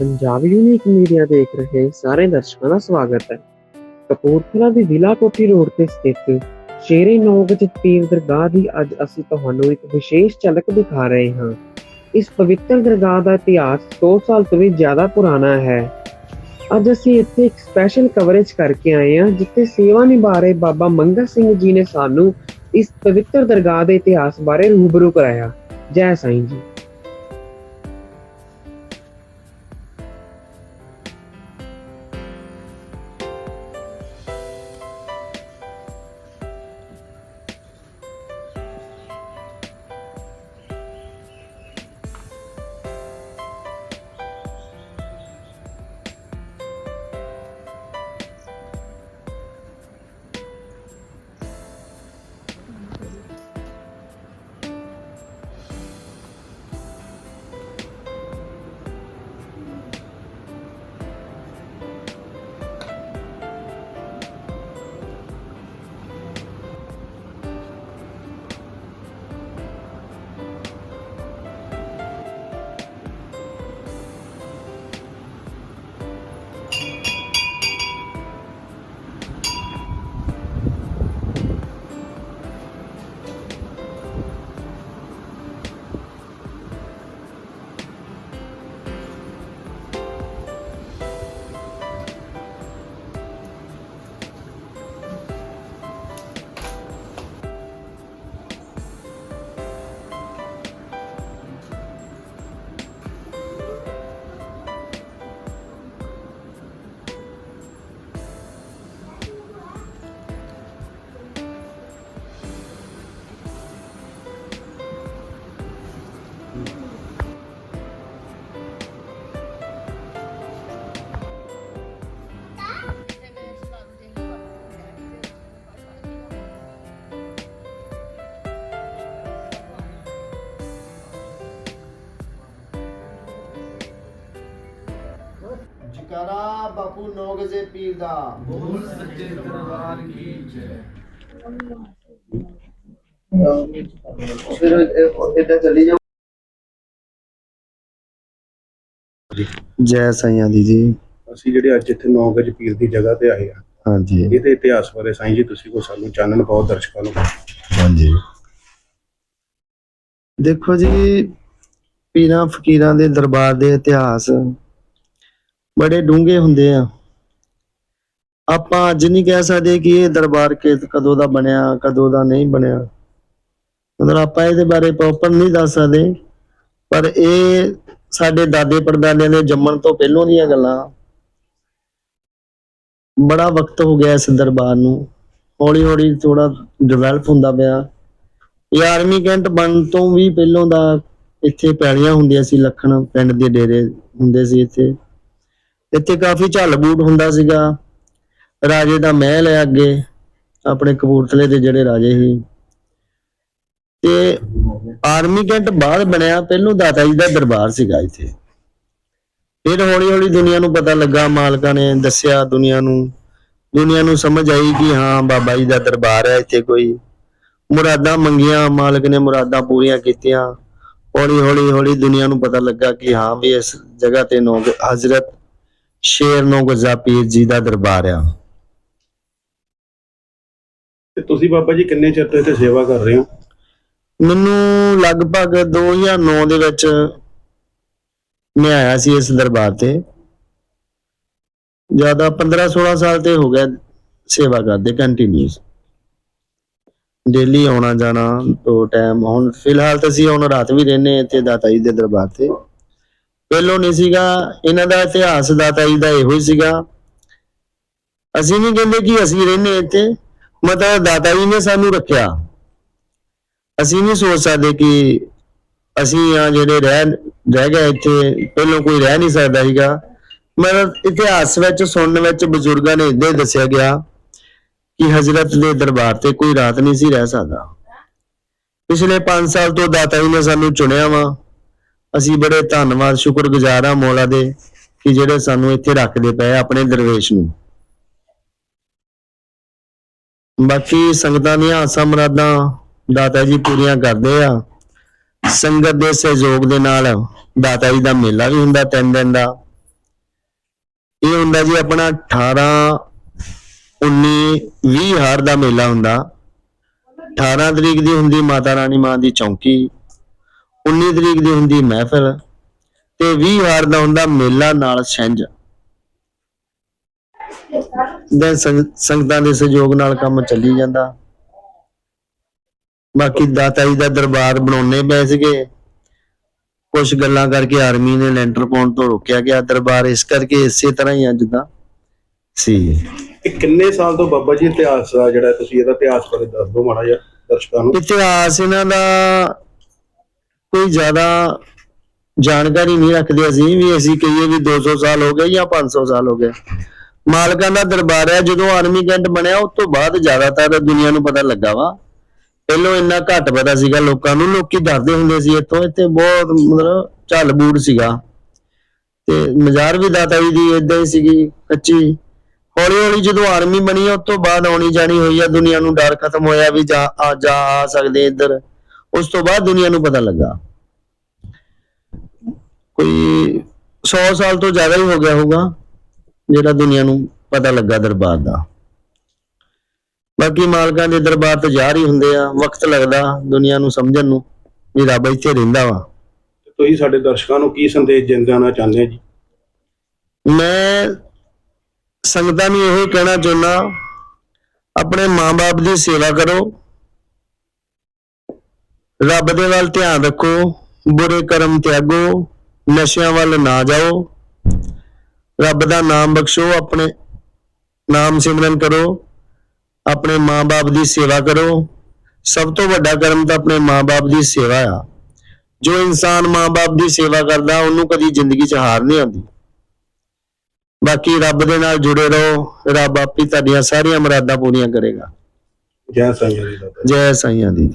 Punjab unique media ਦੇਖ ਰਹੇ ਸਾਰੇ ਦਰਸ਼ਕਾਂ ਦਾ ਸਵਾਗਤ ਹੈ। ਕਪੂਰਥਲਾ ਦੀ ਵਿਲਾ ਕੋਠੀ ਰੋਡ ਤੇ ਸਥਿਤ ਸ਼ੇਰੇ ਨੌਗਜ ਪੀਰ ਦਰਗਾਹ ਦੀ ਅੱਜ ਅਸੀਂ ਤੁਹਾਨੂੰ ਇੱਕ ਵਿਸ਼ੇਸ਼ ਝਲਕ ਦਿਖਾ ਰਹੇ ਹਾਂ। ਇਸ ਪਵਿੱਤਰ ਦਰਗਾਹ ਦਾ ਇਤਿਹਾਸ 100 ਸਾਲ ਤੋਂ ਵੀ ਜ਼ਿਆਦਾ ਪੁਰਾਣਾ ਹੈ। ਅੱਜ ਅਸੀਂ ਇੱਥੇ ਇੱਕ ਸਪੈਸ਼ਲ ਕਵਰੇਜ ਕਰਕੇ ਆਏ ਹਾਂ, ਜਿੱਥੇ ਸੇਵਾ ਨਿਭਾ ਰਹੇ ਬਾਬਾ ਮੰਗਾ ਸਿੰਘ ਜੀ ਨੇ ਸਾਨੂੰ ਇਸ ਪਵਿੱਤਰ ਦਰਗਾਹ ਦੇ ਇਤਿਹਾਸ ਬਾਰੇ ਰੂਬਰੂ ਕਰਾਇਆ। ਜੈ ਸਾਈਂ ਜੀ। ਬਾਪੂ ਨੌਗਜ਼ੇ ਪੀਰ ਦਾ। ਬੋਲ ਸੱਚੇ ਦਰਬਾਰ ਕੀ ਜੈ। ਫਿਰ ਇੱਦਾਂ ਚੱਲੀ ਜਾਓ। ਜੈ ਸਾਈਆਂ ਦੀ ਜੀ ਅਸੀਂ ਜਿਹੜੇ ਅੱਜ ਇੱਥੇ 9 ਗਜ ਪੀਰ ਦੀ ਜਗ੍ਹਾ ਤੇ ਆਏ ਆ ਹਾਂਜੀ। ਇਹਦੇ ਇਤਿਹਾਸ ਬਾਰੇ ਸਾਈਂ ਜੀ ਤੁਸੀਂ ਕੋ ਸਾਨੂੰ ਚਾਨਣ ਪਾਓ ਦਰਸ਼ਕਾਂ ਨੂੰ। ਹਾਂਜੀ। ਦੇਖੋ ਜੀ ਪੀਰਾਂ ਫਕੀਰਾਂ ਦੇ ਦਰਬਾਰ ਦੇ ਇਤਿਹਾਸ ਬੜੇ ਡੂੰਘੇ ਹੁੰਦੇ ਆ। ਆਪਾਂ ਅੱਜ ਨਹੀਂ ਕਹਿ ਸਕਦੇ ਕਿ ਇਹ ਦਰਬਾਰ ਕਿ ਕਦੋਂ ਦਾ ਬਣਿਆ, ਕਦੋਂ ਦਾ ਨਹੀਂ ਬਣਿਆ। ਮਤਲਬ ਆਪਾਂ ਇਹਦੇ ਬਾਰੇ ਪ੍ਰੋਪਰ ਨਹੀਂ ਦੱਸ ਸਕਦੇ। ਪਰ ਇਹ ਸਾਡੇ ਦਾਦੇ ਪੜਦਾਦਿਆਂ ਦੇ ਜੰਮਣ ਤੋਂ ਪਹਿਲਾਂ ਦੀਆਂ ਗੱਲਾਂ। ਬੜਾ ਵਕਤ ਹੋ ਗਿਆ ਇਸ ਦਰਬਾਰ ਨੂੰ। ਹੌਲੀ ਹੌਲੀ ਥੋੜਾ ਡਿਵੈਲਪ ਹੁੰਦਾ ਪਿਆ। ਇਹ ਆਰਮੀ ਕੈਂਟ ਬਣ ਤੋਂ ਵੀ ਪਹਿਲਾਂ ਦਾ ਇੱਥੇ ਪੈਲੀਆਂ ਹੁੰਦੀਆਂ ਸੀ, ਲੱਖਣ ਪਿੰਡ ਦੇ ਡੇਰੇ ਹੁੰਦੇ ਸੀ ਇੱਥੇ। ਇੱਥੇ ਕਾਫੀ ਝੱਲ ਬੂਟ ਹੁੰਦਾ ਸੀਗਾ। ਰਾਜੇ ਦਾ ਮਹਿਲ ਹੈ ਅੱਗੇ, ਆਪਣੇ ਕਪੂਰਥਲੇ ਦੇ ਜਿਹੜੇ ਰਾਜੇ ਸੀ। ਤੇ ਆਰਮੀ ਕੈਂਟ ਬਾਅਦ ਬਣਿਆ, ਪਹਿਲੋਂ ਦਾਤਾ ਜੀ ਦਾ ਦਰਬਾਰ ਸੀਗਾ ਇੱਥੇ। ਫਿਰ ਹੌਲੀ ਹੌਲੀ ਦੁਨੀਆ ਨੂੰ ਪਤਾ ਲੱਗਾ, ਮਾਲਕਾਂ ਨੇ ਦੱਸਿਆ ਦੁਨੀਆ ਨੂੰ। ਦੁਨੀਆ ਨੂੰ ਸਮਝ ਆਈ ਕਿ ਹਾਂ, ਬਾਬਾ ਜੀ ਦਾ ਦਰਬਾਰ ਹੈ ਇੱਥੇ ਕੋਈ। ਮੁਰਾਦਾਂ ਮੰਗੀਆਂ, ਮਾਲਕ ਨੇ ਮੁਰਾਦਾਂ ਪੂਰੀਆਂ ਕੀਤੀਆਂ। ਹੌਲੀ ਹੌਲੀ ਹੌਲੀ ਦੁਨੀਆ ਨੂੰ ਪਤਾ ਲੱਗਾ ਕਿ ਹਾਂ ਵੀ ਇਸ ਜਗ੍ਹਾ ਤੇ ਨੋ ਹਜ਼ਰਤ ਸ਼ੇਰ ਨੋ ਗਜ਼ਾ ਪੀਰ ਜੀ ਦਾ ਦਰਬਾਰ ਆ। ਤੇ ਤੁਸੀਂ ਬਾਬਾ ਜੀ ਕਿੰਨੇ ਚਿਰ ਤੋਂ ਇੱਥੇ ਸੇਵਾ ਕਰ ਰਹੇ ਹੋ? ਮੈਨੂੰ ਲਗਭਗ 2009 ਦੇ ਵਿੱਚ ਮੈਂ ਆਇਆ ਸੀ ਇਸ ਦਰਬਾਰ ਤੇ। ਜ਼ਿਆਦਾ 15 16 ਸਾਲ ਤੇ ਹੋ ਗਿਆ ਸੇਵਾ ਕਰਦੇ ਕੰਟੀਨਿਊਸ ਡੇਲੀ ਆਉਣਾ ਜਾਣਾ ਦੋ ਟਾਈਮ ਹੁਣ ਫਿਲਹਾਲ ਤਾਂ ਅਸੀਂ ਹੁਣ ਰਾਤ ਵੀ ਰਹਿੰਦੇ ਇੱਥੇ ਦਾਤਾ ਜੀ ਦੇ ਦਰਬਾਰ ਤੇ। ਪਹਿਲੋਂ ਨਹੀਂ ਸੀਗਾ, ਇਹਨਾਂ ਦਾ ਇਤਿਹਾਸ ਦਾਤਾ ਜੀ ਦਾ ਇਹੋ ਹੀ ਸੀਗਾ। ਅਸੀਂ ਨਹੀਂ ਕਹਿੰਦੇ ਕਿ ਅਸੀਂ ਰਹਿੰਦੇ ਇੱਥੇ ਮਤਲਬ ਦਾਤਾ ਜੀ ਨੇ ਸਾਨੂੰ ਰੱਖਿਆ। ਅਸੀਂ ਨਹੀਂ ਸੋਚ ਸਕਦੇ ਕਿ ਅਸੀਂ ਆ ਜਿਹੜੇ ਰਹਿ ਰਹਿ ਗਏ ਇੱਥੇ, ਪਹਿਲੋਂ ਕੋਈ ਰਹਿ ਨਹੀਂ ਸਕਦਾ ਸੀਗਾ। ਮਤਲਬ ਇਤਿਹਾਸ ਵਿੱਚ, ਸੁਣਨ ਵਿੱਚ ਬਜ਼ੁਰਗਾਂ ਨੇ ਇਦਾਂ ਦੱਸਿਆ ਗਿਆ ਕਿ ਹਜ਼ਰਤ ਦੇ ਦਰਬਾਰ ਤੇ ਕੋਈ ਰਾਤ ਨਹੀਂ ਸੀ ਰਹਿ ਸਕਦਾ। ਪਿਛਲੇ 5 ਸਾਲ ਤੋਂ ਦਾਤਾ ਜੀ ਨੇ ਸਾਨੂੰ ਚੁਣਿਆ ਵਾ। ਅਸੀਂ ਬੜੇ ਧੰਨਵਾਦ, ਸ਼ੁਕਰਗੁਜ਼ਾਰ ਆ ਮੌਲਾ ਦੇ ਕਿ ਜਿਹੜੇ ਸਾਨੂੰ ਇੱਥੇ ਰੱਖਦੇ ਪਏ ਆਪਣੇ ਦਰਵੇਸ਼ ਨੂੰ। ਬਾਕੀ ਸੰਗਤਾਂ ਦੀਆਂ ਆਸਾਂ ਮੁਰਾਦਾਂ ਦਾਤਾ ਜੀ ਪੂਰੀਆਂ ਕਰਦੇ ਆ। ਸੰਗਤ ਦੇ ਸਹਿਯੋਗ ਦੇ ਨਾਲ ਦਾਤਾ ਜੀ ਦਾ ਮੇਲਾ ਵੀ ਹੁੰਦਾ ਤਿੰਨ ਦਿਨ ਦਾ। ਇਹ ਹੁੰਦਾ ਜੀ ਆਪਣਾ 18 19 20 ਹਾਰ ਦਾ ਮੇਲਾ ਹੁੰਦਾ। 18 ਤਰੀਕ ਦੀ ਹੁੰਦੀ ਮਾਤਾ ਰਾਣੀ ਮਾਂ ਦੀ ਚੌਂਕੀ। 19 ਤਰੀਕ ਦੀ ਹੁੰਦੀ ਮਹਿਫਿਲ ਤੇ 20 ਹਾਰ ਦਾ ਹੁੰਦਾ ਮੇਲਾ ਨਾਲ ਛੰਝ। ਦੇ ਸੰਗਤਾਂ ਦੇ ਸਹਿਯੋਗ ਨਾਲ ਕੰਮ ਚੱਲੀ ਜਾਂਦਾ। ਬਾਕੀ ਦਾਤਾ ਜੀ ਦਾ ਦਰਬਾਰ ਬਣਾਉਣੇ ਪਏ ਸੀਗੇ। ਕੁਝ ਗੱਲਾਂ ਕਰਕੇ ਆਰਮੀ ਨੇ ਲੈਂਟਰ ਪਾਉਣ ਤੋਂ ਰੋਕਿਆ ਗਿਆ ਦਰਬਾਰ ਇਸ ਕਰਕੇ ਇਸੇ ਤਰ੍ਹਾਂ ਹੀ ਅੱਜ ਦਾ ਸੀ ਇਹ ਕਿੰਨੇ ਸਾਲ ਤੋਂ ਬਾਬਾ ਜੀ ਇਤਿਹਾਸ ਦਾ ਜਿਹੜਾ ਤੁਸੀਂ ਇਹਦਾ ਇਤਿਹਾਸ ਬਾਰੇ ਦੱਸ ਦਿਓ ਮਾੜਾ ਜਿਹਾ ਦਰਸ਼ਕਾਂ ਨੂੰ। ਇਤਿਹਾਸ ਇਹਨਾਂ ਦਾ ਕੋਈ ਜ਼ਿਆਦਾ ਜਾਣਕਾਰੀ ਨਹੀਂ ਰੱਖਦੇ ਅਸੀਂ ਵੀ, ਅਸੀਂ ਕਹੀਏ ਵੀ 200 ਸਾਲ ਹੋ ਗਏ ਜਾਂ 500 ਸਾਲ ਹੋ ਗਏ। ਮਾਲਕਾਂ ਦਾ ਦਰਬਾਰ ਹੈ, ਜਦੋਂ ਆਰਮੀ ਕੈਂਟ ਬਣਿਆ, ਉਸ ਤੋਂ ਬਾਅਦ ਜ਼ਿਆਦਾਤਰ ਦੁਨੀਆ ਨੂੰ ਪਤਾ ਲੱਗਾ ਵਾ। ਪਹਿਲਾਂ ਇੰਨਾ ਘੱਟ ਪਤਾ ਸੀਗਾ ਲੋਕਾਂ ਨੂੰ, ਲੋਕੀ ਡਰਦੇ ਹੁੰਦੇ ਸੀ ਇੱਥੋਂ, ਇੱਥੇ ਬਹੁਤ ਮਤਲਬ ਝੱਲ ਬੂੜ ਸੀਗਾ। ਤੇ ਮਜ਼ਾਰ ਵੀ ਦਾਤਾ ਜੀ ਦੀ ਇਦਾਂ ਹੀ ਸੀਗੀ, ਕੱਚੀ। ਹੌਲੀ ਹੌਲੀ ਜਦੋਂ ਆਰਮੀ ਬਣੀ, ਉਸ ਤੋਂ ਬਾਅਦ ਆਉਣੀ ਜਾਣੀ ਹੋਈ ਆ, ਦੁਨੀਆ ਨੂੰ ਡਰ ਖਤਮ ਹੋਇਆ ਵੀ ਜਾ, ਆ ਜਾ, ਆ ਸਕਦੇ ਇੱਧਰ। ਉਸ ਤੋਂ ਬਾਅਦ ਦੁਨੀਆ ਨੂੰ ਪਤਾ ਲੱਗਾ। ਕੋਈ 100 ਸਾਲ ਤੋਂ ਜ਼ਿਆਦਾ ਹੀ ਹੋ ਗਿਆ ਹੋਊਗਾ ਜਿਹੜਾ ਦੁਨੀਆ ਨੂੰ ਪਤਾ ਲੱਗਾ ਦਰਬਾਰ ਦਾ। ਬਾਕੀ ਮਾਲਕਾਂ ਦੇ ਦਰਬਾਰ ਤੇ ਜਾ ਹੀ ਹੁੰਦੇ ਆ ਵਕਤ ਲੱਗਦਾ ਦੁਨੀਆ ਨੂੰ ਸਮਝਣ ਨੂੰ ਵੀ ਰੱਬ ਇੱਥੇ ਰਹਿੰਦਾ ਵਾ। ਤੇ ਤੁਸੀਂ ਸਾਡੇ ਦਰਸ਼ਕਾਂ ਨੂੰ ਕੀ ਸੰਦੇਸ਼ ਦੇਣਾ ਚਾਹੁੰਦੇ ਆ ਜੀ? ਮੈਂ ਸੰਗਤਾਂ ਨੂੰ ਇਹੋ ਕਹਿਣਾ ਚਾਹੁੰਦਾ ਆਪਣੇ ਮਾਂ-ਬਾਪ ਦੀ ਸੇਵਾ ਕਰੋ ਰੱਬ ਦੇ ਵੱਲ ਧਿਆਨ ਰੱਖੋ ਬੁਰੇ ਕਰਮ ਤਿਆਗੋ ਨਸ਼ਿਆਂ ਵੱਲ ਨਾ ਜਾਓ। ਰੱਬ ਦਾ ਨਾਮ ਬਖਸ਼ੋ ਆਪਣੇ ਨਾਮ ਸਿਮਰਨ ਕਰੋ ਆਪਣੇ ਮਾਂ-ਬਾਪ ਦੀ ਸੇਵਾ ਕਰੋ। ਸਭ ਤੋਂ ਵੱਡਾ ਕਰਮ ਤਾਂ ਆਪਣੇ ਮਾਂ-ਬਾਪ ਦੀ ਸੇਵਾ ਆ। ਜੋ ਇਨਸਾਨ ਮਾਂ-ਬਾਪ ਦੀ ਸੇਵਾ ਕਰਦਾ ਉਹਨੂੰ ਕਦੀ ਜ਼ਿੰਦਗੀ 'ਚ ਹਾਰ ਨਹੀਂ ਆਉਂਦੀ। ਬਾਕੀ ਰੱਬ ਦੇ ਨਾਲ ਜੁੜੇ ਰਹੋ ਰੱਬ ਆਪੀ ਤੁਹਾਡੀਆਂ ਸਾਰੀਆਂ ਮੁਰਾਦਾਂ ਪੂਰੀਆਂ ਕਰੇਗਾ। ਜੈ ਸਾਈਂ ਜੀ। ਦਾ ਜੈ ਸਾਈਆਂ ਦੀ।